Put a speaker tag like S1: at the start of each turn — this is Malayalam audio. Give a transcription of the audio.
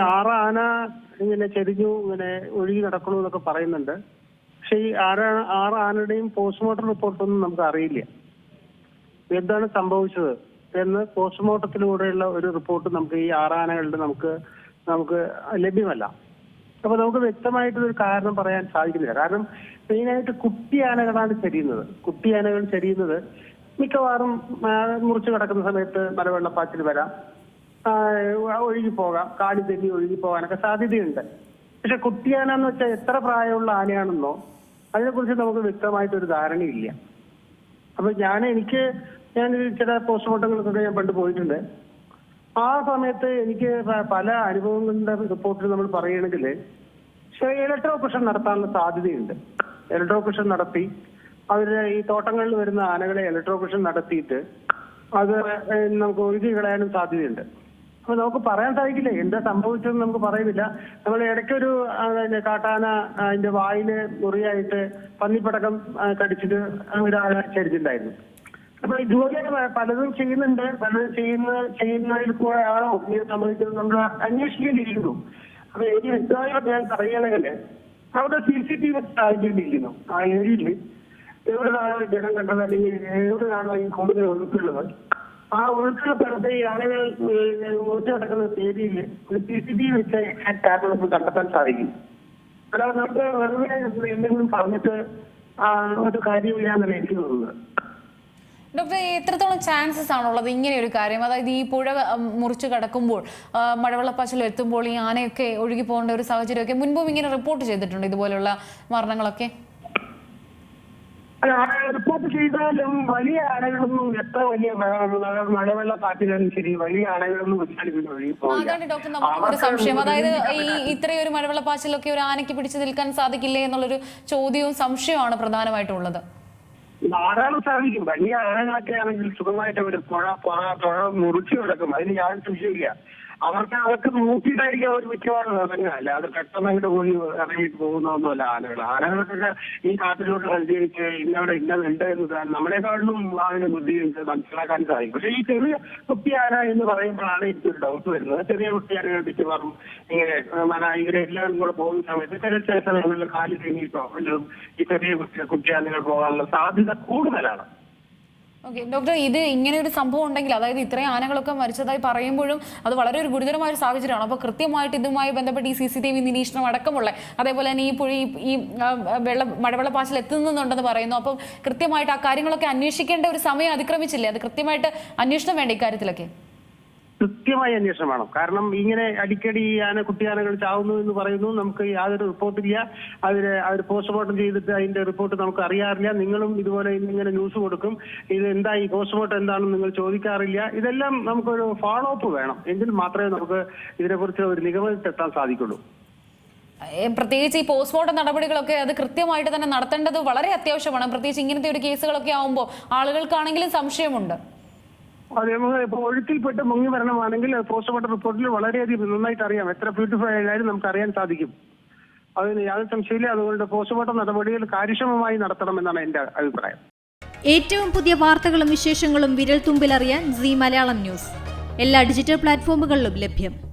S1: ആറ് ആന ഇങ്ങനെ ചെരിഞ്ഞു ഇങ്ങനെ ഒഴുകി നടക്കണു എന്നൊക്കെ പറയുന്നുണ്ട്. പക്ഷെ ഈ ആറ് ആറ് ആനയുടെയും പോസ്റ്റ്മോർട്ടം റിപ്പോർട്ടൊന്നും നമുക്ക് അറിയില്ല. എന്താണ് സംഭവിച്ചത് എന്ന് പോസ്റ്റ്മോർട്ടത്തിലൂടെയുള്ള ഒരു റിപ്പോർട്ട് നമുക്ക് ഈ ആറ് ആനകളുടെ നമുക്ക് നമുക്ക് ലഭ്യമല്ല. അപ്പൊ നമുക്ക് വ്യക്തമായിട്ട് ഒരു കാരണം പറയാൻ സാധിക്കുന്നില്ല. കാരണം മെയിനായിട്ട് കുട്ടി ആനകളാണ് ചെരിയുന്നത്. കുട്ടി ആനകൾ ചെരിയുന്നത് മിക്കവാറും മുറിച്ചു കിടക്കുന്ന സമയത്ത് മലവെള്ളപ്പാച്ചിൽ വരാം. ആ, ഒഴുകി പോകാം കാടി തെറ്റി ഒഴുകി പോകാനൊക്കെ സാധ്യതയുണ്ട്. പക്ഷെ കുട്ടിയാന എന്ന് വെച്ചാൽ എത്ര പ്രായമുള്ള ആനയാണെന്നോ അതിനെക്കുറിച്ച് നമുക്ക് വ്യക്തമായിട്ടൊരു ധാരണയില്ല. അപ്പൊ ഞാൻ എനിക്ക് ഞാൻ ചില പോസ്റ്റ്മോർട്ടങ്ങൾക്കൊക്കെ ഞാൻ പണ്ട് പോയിട്ടുണ്ട്. ആ സമയത്ത് എനിക്ക് പല അനുഭവങ്ങളുടെ റിപ്പോർട്ടിൽ നമ്മൾ പറയുകയാണെങ്കിൽ ഇലക്ട്രോകുഷൻ നടത്താനുള്ള സാധ്യതയുണ്ട്. ഇലക്ട്രോ ഓപ്പറേഷൻ നടത്തി അവരുടെ ഈ തോട്ടങ്ങളിൽ വരുന്ന ആനകളെ ഇലക്ട്രോ ഓപ്പറേഷൻ നടത്തിയിട്ട് അത് നമുക്ക് ഒഴുകി കളയാനും സാധ്യതയുണ്ട്. അപ്പൊ നമുക്ക് പറയാൻ സാധിക്കില്ല. എന്താ സംഭവിച്ചതെന്ന് നമുക്ക് പറയുന്നില്ല. നമ്മൾ ഇടയ്ക്കൊരു കാട്ടാന അതിന്റെ വായിൽ മുറിയായിട്ട് പന്നിപ്പടക്കം കടിച്ചിട്ട് ഒരു ആന ചരിച്ചിട്ടുണ്ടായിരുന്നു അപ്പൊ ഇതുപോലെ പ- പലതും ചെയ്യുന്നുണ്ട്. പലതും ചെയ്യുന്ന ചെയ്യുന്നതിൽ കൂടെ ആണോ ഇത് സംഭവിച്ചത് നമ്മൾ അന്വേഷിക്കേണ്ടിയിരിക്കുന്നു. അപ്പൊ എനിക്ക് വ്യക്തമായിട്ട് ഞാൻ പറയുകയാണെങ്കിൽ അവിടെ സി സി ടി വി സ്ഥാപിക്കേണ്ടിയിരിക്കുന്നു ആ ഏരിയയിൽ എവിടെയാണ് ജനം കണ്ടത്? അല്ലെങ്കിൽ എവിടെയാണോ ഈ കൂടുതൽ ഒഴുക്കുള്ളത് ആ ഒഴുക്കുള്ള സ്ഥലത്ത് ആളുകൾ ഒറ്റ നടക്കുന്ന ഏരിയയിൽ ഒരു സി സി ടി വി വെച്ച എക്സാക്ട് നമുക്ക് കണ്ടെത്താൻ സാധിക്കും. അല്ലാതെ നമുക്ക് വെറുതെ എന്തെങ്കിലും പറഞ്ഞിട്ട് ഒരു കാര്യമില്ല എന്നാണ് എനിക്ക് തോന്നുന്നത്
S2: ഡോക്ടർ എത്രത്തോളം ചാൻസസ് ആണുള്ളത് ഇങ്ങനെ ഒരു കാര്യം? അതായത് ഈ പുഴ മുറിച്ചു കടക്കുമ്പോൾ മഴവെള്ളപ്പാച്ചിൽ എത്തുമ്പോൾ ഈ ആനയൊക്കെ ഒഴുകി പോകേണ്ട ഒരു സാഹചര്യമൊക്കെ മുൻപും ഇങ്ങനെ റിപ്പോർട്ട് ചെയ്തിട്ടുണ്ട് ഇതുപോലെയുള്ള മരണങ്ങളൊക്കെ?
S1: റിപ്പോർട്ട് ചെയ്താലും വലിയ അണകളൊന്നും എത്ര വലിയ മഴ- മഴവെള്ള കാറ്റിലും ശരി വലിയ
S2: അണകളൊന്നും ഡോക്ടർ സംശയം. അതായത് ഈ ഇത്രയും ഒരു മഴവെള്ളപ്പാച്ചിലൊക്കെ ഒരു ആനയ്ക്ക് പിടിച്ചു നിൽക്കാൻ സാധിക്കില്ലേ എന്നുള്ളൊരു ചോദ്യവും സംശയമാണ് പ്രധാനമായിട്ടുള്ളത്.
S1: ധാരാളം സാധിക്കും. വലിയ ആനകളൊക്കെ ആണെങ്കിൽ സുഖമായിട്ട് അവർ പുഴ പുഴ പുഴ മുറിച്ചു കിടക്കും. അതിന് യാതൊരു സംശയമില്ല അവർക്ക് അതൊക്കെ നോക്കിയിട്ടായിരിക്കും അവർ മിക്കവാറും ഇറങ്ങുക. അല്ലാതെ പെട്ടെന്ന് അങ്ങോട്ട് പോയി ഇറങ്ങി പോകുന്നൊന്നുമല്ല ആനകൾ. ആനകൾക്കൊക്കെ ഈ കാട്ടിലോട്ട് സഞ്ചരിച്ച് ഇന്നവിടെ ഇന്നതുണ്ട് എന്ന് നമ്മളെക്കാളിലും അതിന് ബുദ്ധി മനസ്സിലാക്കാൻ സാധിക്കും. പക്ഷേ ഈ ചെറിയ കുട്ടിയാന എന്ന് പറയുമ്പോഴാണ് എനിക്കൊരു ഡൗട്ട് വരുന്നത്. ചെറിയ കുട്ടി ആനകൾ മിക്കവാറും ഇങ്ങനെ മന ഇവരെല്ലാവരും കൂടെ പോകുന്ന സമയത്ത് ചില ചില സമയങ്ങളിൽ കാൽ തെങ്ങിയിട്ടോ വല്ലതും ഈ ചെറിയ കുട്ടി കുട്ടിയാനകൾ പോകാനുള്ള സാധ്യത കൂടുതലാണ്.
S2: ഡോക്ടർ ഇത് ഇങ്ങനെ ഒരു സംഭവം ഉണ്ടെങ്കിൽ അതായത് ഇത്രയും ആനകളൊക്കെ മരിച്ചതായി പറയുമ്പോഴും അത് വളരെ ഒരു ഗുരുതരമായ ഒരു സാഹചര്യമാണ്. അപ്പോൾ കൃത്യമായിട്ട് ഇതുമായി ബന്ധപ്പെട്ട് ഈ സി സി ടി വി നിരീക്ഷണം അടക്കമുള്ള അതേപോലെ തന്നെ ഈ പുഴ ഈ- വെള്ളം മഴവെള്ള പാച്ചിൽ മഴവെള്ളപ്പാച്ചിൽ എത്തുന്നുണ്ടെന്ന് പറയുന്നു. അപ്പം കൃത്യമായിട്ട് ആ കാര്യങ്ങളൊക്കെ അന്വേഷിക്കേണ്ട ഒരു സമയം അതിക്രമിച്ചില്ലേ? അത് കൃത്യമായിട്ട് അന്വേഷണം വേണ്ട ഇക്കാര്യത്തിലൊക്കെ?
S1: കൃത്യമായ അന്വേഷണം വേണം. കാരണം ഇങ്ങനെ അടിക്കടി ഈ ആന കുട്ടിയാനകൾ ചാവുന്നു എന്ന് പറയുന്നു. നമുക്ക് യാതൊരു റിപ്പോർട്ടില്ല അതിന് അവർ പോസ്റ്റ്മോർട്ടം ചെയ്തിട്ട് അതിന്റെ റിപ്പോർട്ട് നമുക്ക് അറിയാറില്ല. നിങ്ങളും ഇതുപോലെ ഇങ്ങനെ ന്യൂസ് കൊടുക്കും. ഇത് എന്തായി? പോസ്റ്റ്മോർട്ടം എന്താണെന്ന് നിങ്ങൾ ചോദിക്കാറില്ല. ഇതെല്ലാം നമുക്കൊരു ഫോളോ അപ്പ് വേണം. എങ്കിൽ മാത്രമേ നമുക്ക് ഇതിനെക്കുറിച്ച് ഒരു നിഗമനത്തിലെത്താൻ സാധിക്കുള്ളൂ.
S2: പ്രത്യേകിച്ച് ഈ പോസ്റ്റ്മോർട്ടം നടപടികളൊക്കെ അത് കൃത്യമായിട്ട് തന്നെ നടത്തേണ്ടത് വളരെ അത്യാവശ്യമാണ്. പ്രത്യേകിച്ച് ഇങ്ങനത്തെ ഒരു കേസുകളൊക്കെ ആവുമ്പോൾ ആളുകൾക്കാണെങ്കിലും സംശയമുണ്ട്.
S1: ഇപ്പോൾ ഒഴുക്കിൽപ്പെട്ട് മുങ്ങി വരണമാണെങ്കിൽ പോസ്റ്റ്മോർട്ടം റിപ്പോർട്ടിൽ വളരെയധികം നന്നായിട്ട് അറിയാം. എത്ര ബ്യൂട്ടിഫൈ ആയാലും നമുക്ക് അറിയാൻ സാധിക്കും. അതിന് യാതൊരു സംശയമില്ല അതുകൊണ്ട് പോസ്റ്റ്മോർട്ടം നടപടികൾ കാര്യക്ഷമമായി നടത്തണമെന്നാണ് എന്റെ അഭിപ്രായം.
S3: ഏറ്റവും പുതിയ വാർത്തകളും വിശേഷങ്ങളും വിരൽ തുമ്പിലറിയാൻ സി മലയാളം ന്യൂസ്. എല്ലാ ഡിജിറ്റൽ പ്ലാറ്റ്ഫോമുകളിലും ലഭ്യം.